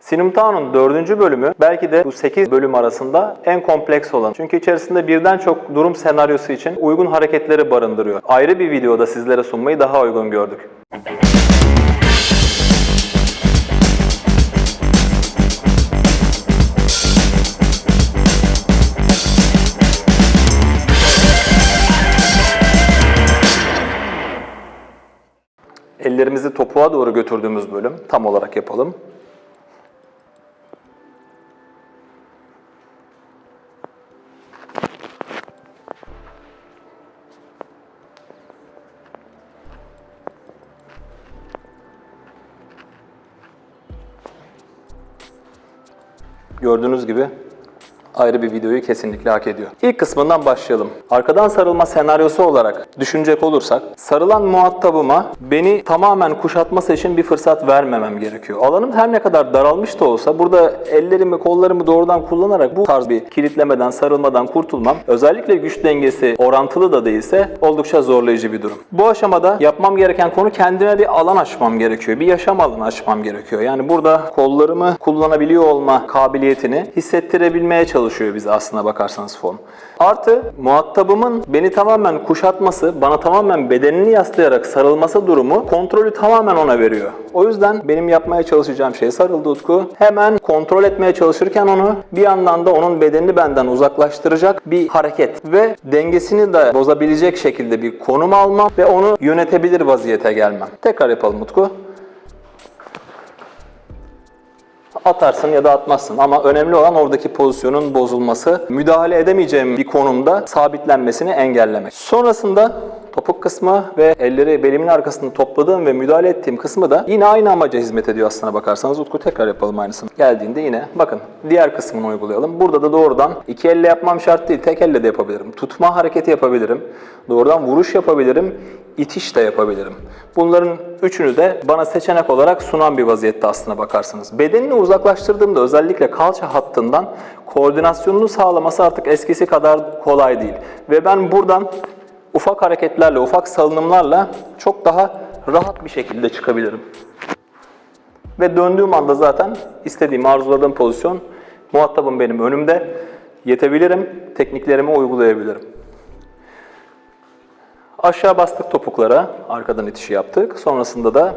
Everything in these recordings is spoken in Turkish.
Sinumtao'nun dördüncü bölümü belki de bu 8 bölüm arasında en kompleks olan. Çünkü içerisinde birden çok durum senaryosu için uygun hareketleri barındırıyor. Ayrı bir videoda sizlere sunmayı daha uygun gördük. Ellerimizi topuğa doğru götürdüğümüz bölüm tam olarak yapalım. Gördüğünüz gibi ayrı bir videoyu kesinlikle hak ediyor. İlk kısmından başlayalım. Arkadan sarılma senaryosu olarak düşünecek olursak, sarılan muhatabıma beni tamamen kuşatması için bir fırsat vermemem gerekiyor. Alanım her ne kadar daralmış da olsa burada ellerimi, kollarımı doğrudan kullanarak bu tarz bir kilitlemeden, sarılmadan kurtulmam, özellikle güç dengesi orantılı da değilse oldukça zorlayıcı bir durum. Bu aşamada yapmam gereken konu kendime bir alan açmam gerekiyor. Bir yaşam alanı açmam gerekiyor. Yani burada kollarımı kullanabiliyor olma kabiliyetini hissettirebilmeye çalışıyor bize aslına bakarsanız form. Artı muhatabımın beni tamamen kuşatması, bana tamamen bedenini yaslayarak sarılması durumu kontrolü tamamen ona veriyor. O yüzden benim yapmaya çalışacağım şey sarıldı Utku. Hemen kontrol etmeye çalışırken onu bir yandan da onun bedenini benden uzaklaştıracak bir hareket ve dengesini de bozabilecek şekilde bir konum almam ve onu yönetebilir vaziyete gelmem. Tekrar yapalım Utku. Atarsın ya da atmazsın ama önemli olan oradaki pozisyonun bozulması, müdahale edemeyeceğim bir konumda sabitlenmesini engellemek. Sonrasında topuk kısmı ve elleri belimin arkasında topladığım ve müdahale ettiğim kısmı da yine aynı amaca hizmet ediyor aslına bakarsanız. Utku tekrar yapalım aynısını. Geldiğinde yine bakın diğer kısmını uygulayalım. Burada da doğrudan iki elle yapmam şart değil, tek elle de yapabilirim. Tutma hareketi yapabilirim. Doğrudan vuruş yapabilirim. itiş de yapabilirim. Bunların üçünü de bana seçenek olarak sunan bir vaziyette aslına bakarsanız. Bedenini uzaklaştırdığımda özellikle kalça hattından koordinasyonunu sağlaması artık eskisi kadar kolay değil. Ve ben buradan ufak hareketlerle, ufak salınımlarla çok daha rahat bir şekilde çıkabilirim. Ve döndüğüm anda zaten istediğim, arzuladığım pozisyon muhatabım benim önümde. Yetebilirim, tekniklerimi uygulayabilirim. Aşağı bastık topuklara, arkadan itişi yaptık. Sonrasında da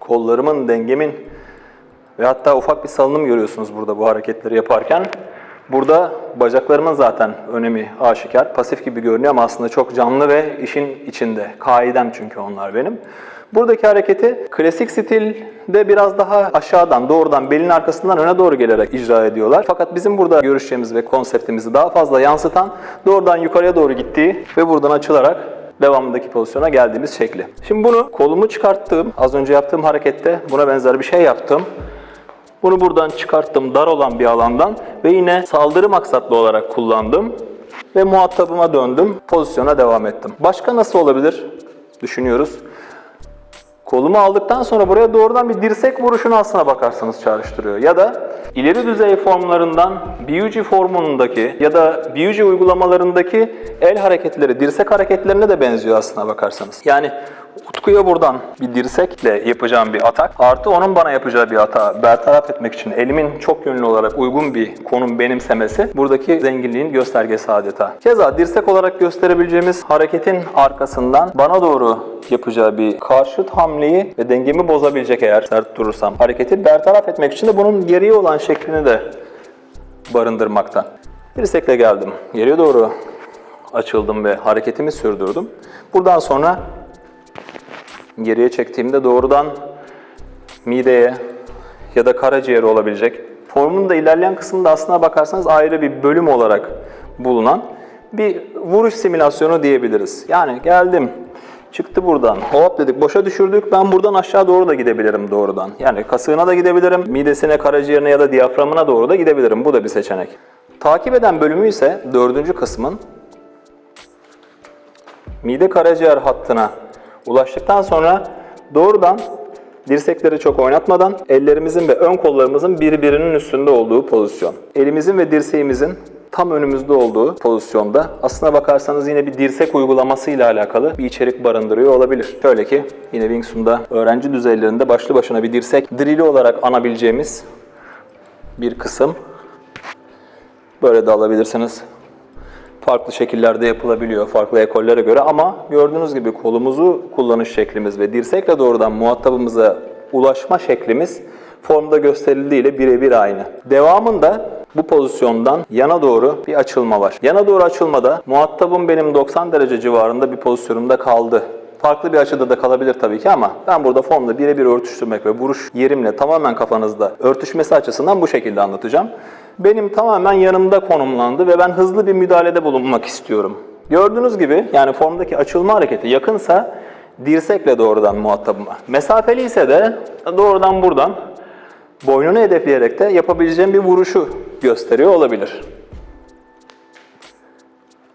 kollarımın, dengemin ve hatta ufak bir salınım görüyorsunuz burada bu hareketleri yaparken. Burada bacaklarımın zaten önemi aşikar. Pasif gibi görünüyor ama aslında çok canlı ve işin içinde. Kaidem çünkü onlar benim. Buradaki hareketi klasik stilde biraz daha aşağıdan, doğrudan belin arkasından öne doğru gelerek icra ediyorlar. Fakat bizim burada görüşeceğimiz ve konseptimizi daha fazla yansıtan doğrudan yukarıya doğru gittiği ve buradan açılarak devamındaki pozisyona geldiğimiz şekli. Şimdi bunu kolumu çıkarttığım, az önce yaptığım harekette buna benzer bir şey yaptım. Bunu buradan çıkarttım dar olan bir alandan ve yine saldırı maksatlı olarak kullandım. Ve muhatabıma döndüm, pozisyona devam ettim. Başka nasıl olabilir? Düşünüyoruz. Kolumu aldıktan sonra buraya doğrudan bir dirsek vuruşunu aslına bakarsanız çağrıştırıyor. Ya da ileri düzey formlarından Biuji formundaki ya da Biuji uygulamalarındaki el hareketleri, dirsek hareketlerine de benziyor aslına bakarsanız. Yani Utku'ya buradan bir dirsekle yapacağım bir atak, artı onun bana yapacağı bir hata bertaraf etmek için elimin çok yönlü olarak uygun bir konum benimsemesi buradaki zenginliğin göstergesi adeta. Keza dirsek olarak gösterebileceğimiz hareketin arkasından bana doğru yapacağı bir karşıt hamleyi ve dengemi bozabilecek eğer sert durursam hareketi bertaraf etmek için de bunun geriye olan şeklini de barındırmakta. Dirsekle geldim. Geriye doğru açıldım ve hareketimi sürdürdüm. Buradan sonra geriye çektiğimde doğrudan mideye ya da karaciğere olabilecek. Formun da ilerleyen kısmında aslına bakarsanız ayrı bir bölüm olarak bulunan bir vuruş simülasyonu diyebiliriz. Yani geldim, çıktı buradan, hop dedik, boşa düşürdük. Ben buradan aşağı doğru da gidebilirim doğrudan. Yani kasığına da gidebilirim, midesine, karaciğerine ya da diyaframına doğru da gidebilirim. Bu da bir seçenek. Takip eden bölümü ise dördüncü kısmın mide karaciğer hattına ulaştıktan sonra doğrudan dirsekleri çok oynatmadan ellerimizin ve ön kollarımızın birbirinin üstünde olduğu pozisyon. Elimizin ve dirseğimizin tam önümüzde olduğu pozisyonda aslına bakarsanız yine bir dirsek uygulaması ile alakalı bir içerik barındırıyor olabilir. Şöyle ki yine Wing Chun'da öğrenci düzeylerinde başlı başına bir dirsek drili olarak anabileceğimiz bir kısım. Böyle de alabilirsiniz. Farklı şekillerde yapılabiliyor farklı ekollere göre ama gördüğünüz gibi kolumuzu kullanış şeklimiz ve dirsekle doğrudan muhatabımıza ulaşma şeklimiz formda gösterildiğiyle birebir aynı. Devamında bu pozisyondan yana doğru bir açılma var. Yana doğru açılmada muhatabım benim 90 derece civarında bir pozisyonumda kaldı. Farklı bir açıda da kalabilir tabii ki ama ben burada formda birebir örtüştürmek ve vuruş yerimle tamamen kafanızda örtüşmesi açısından bu şekilde anlatacağım. Benim tamamen yanımda konumlandı ve ben hızlı bir müdahalede bulunmak istiyorum. Gördüğünüz gibi yani formdaki açılma hareketi yakınsa dirsekle doğrudan muhatabıma. Mesafeli ise de doğrudan buradan boynunu hedefleyerek de yapabileceğim bir vuruşu gösteriyor olabilir.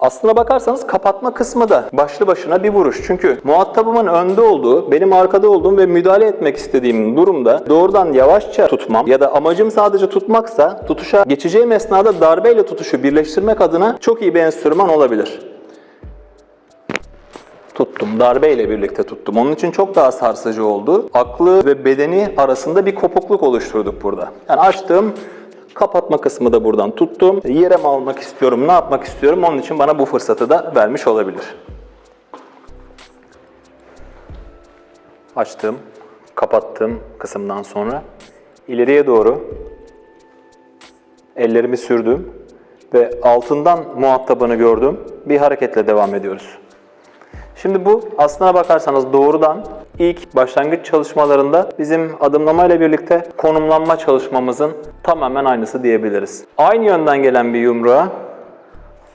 Aslına bakarsanız kapatma kısmı da başlı başına bir vuruş. Çünkü muhatabımın önde olduğu, benim arkada olduğum ve müdahale etmek istediğim durumda doğrudan yavaşça tutmam ya da amacım sadece tutmaksa tutuşa geçeceğim esnada darbeyle tutuşu birleştirmek adına çok iyi bir enstrüman olabilir. Tuttum. Darbeyle birlikte tuttum. Onun için çok daha sarsıcı oldu. Aklı ve bedeni arasında bir kopukluk oluşturduk burada. Yani açtım, kapatma kısmı da buradan tuttum. Yere mi almak istiyorum, ne yapmak istiyorum? Onun için bana bu fırsatı da vermiş olabilir. Açtım, kapattım kısımdan sonra ileriye doğru ellerimi sürdüm ve altından muhatabını gördüm. Bir hareketle devam ediyoruz. Şimdi bu aslına bakarsanız doğrudan ilk başlangıç çalışmalarında bizim adımlamayla birlikte konumlanma çalışmamızın tamamen aynısı diyebiliriz. Aynı yönden gelen bir yumruğa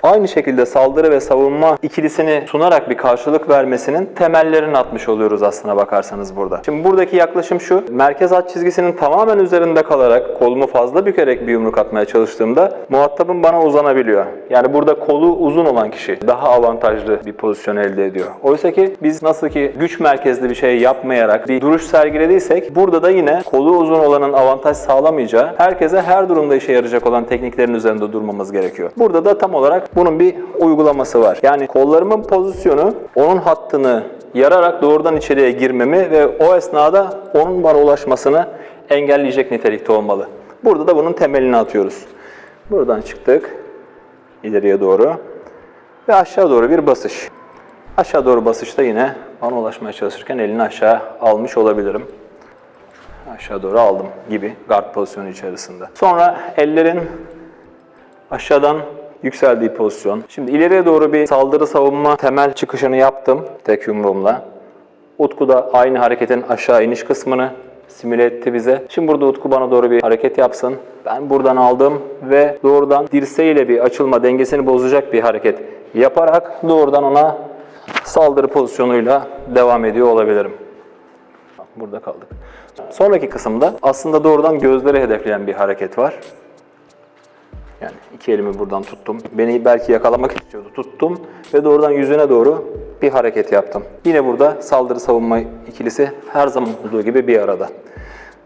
aynı şekilde saldırı ve savunma ikilisini sunarak bir karşılık vermesinin temellerini atmış oluyoruz aslına bakarsanız burada. Şimdi buradaki yaklaşım şu, merkez hat çizgisinin tamamen üzerinde kalarak kolumu fazla bükerek bir yumruk atmaya çalıştığımda muhatabım bana uzanabiliyor. Yani burada kolu uzun olan kişi daha avantajlı bir pozisyon elde ediyor. Oysa ki biz nasıl ki güç merkezli bir şey yapmayarak bir duruş sergilediysek burada da yine kolu uzun olanın avantaj sağlamayacağı, herkese her durumda işe yarayacak olan tekniklerin üzerinde durmamız gerekiyor. Burada da tam olarak bunun bir uygulaması var. Yani kollarımın pozisyonu onun hattını yararak doğrudan içeriye girmemi ve o esnada onun bana ulaşmasını engelleyecek nitelikte olmalı. Burada da bunun temelini atıyoruz. Buradan çıktık ileriye doğru ve aşağı doğru bir basış. Aşağı doğru basışta yine bana ulaşmaya çalışırken elini aşağı almış olabilirim. Aşağı doğru aldım gibi guard pozisyonu içerisinde. Sonra ellerin aşağıdan yükseldiği pozisyon. Şimdi ileriye doğru bir saldırı savunma temel çıkışını yaptım tek yumruğumla. Utku da aynı hareketin aşağı iniş kısmını simüle etti bize. Şimdi burada Utku bana doğru bir hareket yapsın. Ben buradan aldım ve doğrudan dirseğiyle bir açılma dengesini bozacak bir hareket yaparak doğrudan ona saldırı pozisyonuyla devam ediyor olabilirim. Burada kaldık. Sonraki kısımda aslında doğrudan gözleri hedefleyen bir hareket var. Yani iki elimi buradan tuttum. Beni belki yakalamak istiyordu. Tuttum ve doğrudan yüzüne doğru bir hareket yaptım. Yine burada saldırı savunma ikilisi her zaman olduğu gibi bir arada.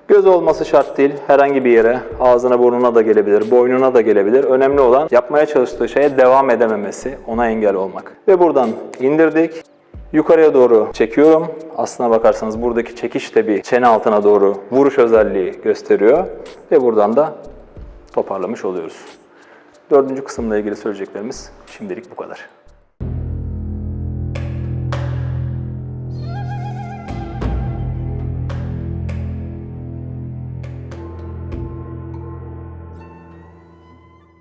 Göz olması şart değil. Herhangi bir yere, ağzına burnuna da gelebilir, boynuna da gelebilir. Önemli olan yapmaya çalıştığı şeye devam edememesi, ona engel olmak. Ve buradan indirdik. Yukarıya doğru çekiyorum. Aslına bakarsanız buradaki çekiş de bir çene altına doğru vuruş özelliği gösteriyor. Ve buradan da toparlamış oluyoruz. Dördüncü kısımla ilgili söyleyeceklerimiz şimdilik bu kadar.